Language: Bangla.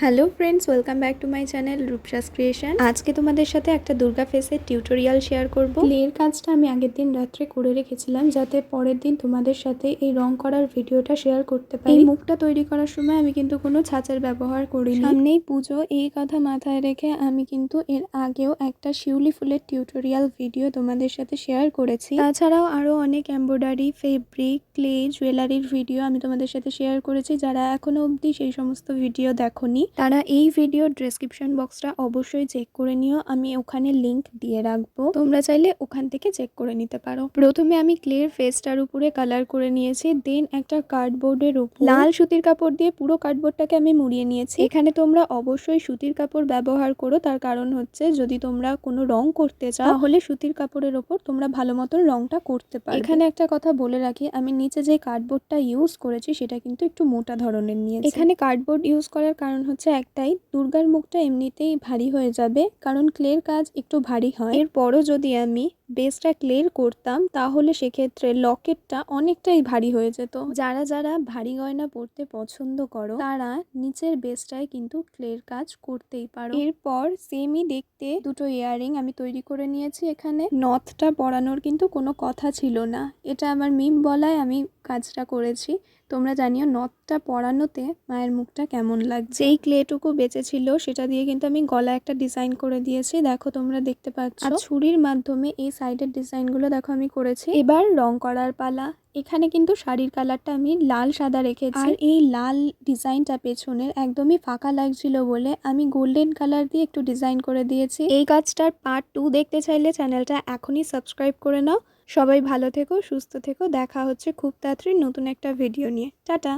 Hello friends welcome back to my channel Rupsas creation. আজকে তোমাদের সাথে একটা দুর্গা ফেসের টিউটোরিয়াল শেয়ার করব। ক্লের কাজটা আমি আগের দিন রাত্রে করে রেখেছিলাম যাতে পরের দিন তোমাদের সাথে এই রং করার ভিডিওটা শেয়ার করতে পারি। এই মুখটা তৈরি করার সময় আমি কিন্তু কোনো ছাঁচের ব্যবহার করিনি। সামনেই পুজো এই কথা মাথায় রেখে আমি কিন্তু এর আগেও একটা শিউলি ফুলের টিউটোরিয়াল ভিডিও তোমাদের সাথে শেয়ার করেছি। তাছাড়াও আরও অনেক এমব্রয়ডারি ফেব্রিক ক্লে জুয়েলারির ভিডিও আমি তোমাদের সাথে শেয়ার করেছি যারা এখনও অবধি সেই সমস্ত ভিডিও দেখোনি। তারা এই ভিডিওর ডেসক্রিপশন বক্সটা অবশ্যই চেক করে নিও। আমি ওখানে লিংক দিয়ে রাখব। তোমরা চাইলে ওখান থেকে চেক করে নিতে পারো। প্রথমে আমি ক্লের ফেসটার উপরে কালার করে নিয়েছি। দেন একটা কার্ডবোর্ডের উপর লাল সুতির কাপড় দিয়ে পুরো কার্ডবোর্ডটাকে আমি মুড়িয়ে নিয়েছি। এখানে তোমরা অবশ্যই সুতির কাপড় ব্যবহার করো। তার কারণ হচ্ছে, যদি তোমরা কোনো রং করতে চাও, তাহলে সুতির কাপড়ের ওপর তোমরা ভালো মতন রংটা করতে পারো এখানে একটা কথা বলে রাখি, আমি নিচে যে কার্ডবোর্ডটা ইউজ করেছি, সেটা কিন্তু একটু মোটা ধরনের নিয়ে এখানে কার্ডবোর্ড ইউজ করার কারণ হচ্ছে একটাই, দুর্গার মুখটা এমনিতেই ভারী হয়ে যাবে, কারণ ক্লের কাজ একটু ভারী হয়। এরপরও যদি আমি বেসটা ক্লিয়ার করতাম, তাহলে সেক্ষেত্রে লকেটটা অনেকটাই ভারী হয়ে যেত। যারা যারা ভারী গয়না পরতে পছন্দ করো, তারা নিচের বেসটায় কিন্তু ক্লের কাজ করতেই পারো। এরপর সেমই দেখতে দুটো ইয়াররিং আমি তৈরি করে নিয়েছি এখানে। নথটা পরানোর কিন্তু কোনো কথা ছিল না। এটা আমার মিম বলায় আমি কাজটা করেছি। তোমরা জানিও নথটা পরানোতে মায়ের মুখটা কেমন লাগছে। যেই ক্লেটুকু বেঁচেছিল, সেটা দিয়ে কিন্তু আমি গলা একটা ডিজাইন করে দিয়েছি। দেখো তোমরা দেখতে পাচ্ছ। ছুরির মাধ্যমে এই সাইডের ডিজাইনগুলো দেখো আমি করেছি। এবার রং করার পালা। এখানে কিন্তু শাড়ির কালারটা আমি লাল সাদা রেখেছি। আর এই লাল ডিজাইনটা পেছনের একদমই ফাঁকা লাগছিল বলে আমি গোল্ডেন কালার দিয়ে একটু ডিজাইন করে দিয়েছি। এই কাজটার পার্ট টু দেখতে চাইলে চ্যানেলটা এখনই সাবস্ক্রাইব করে নাও। সবাই ভালো থেকো সুস্থ থেকো। দেখা হচ্ছে খুব তাড়াতাড়ি নতুন একটা ভিডিও নিয়ে। টাটা!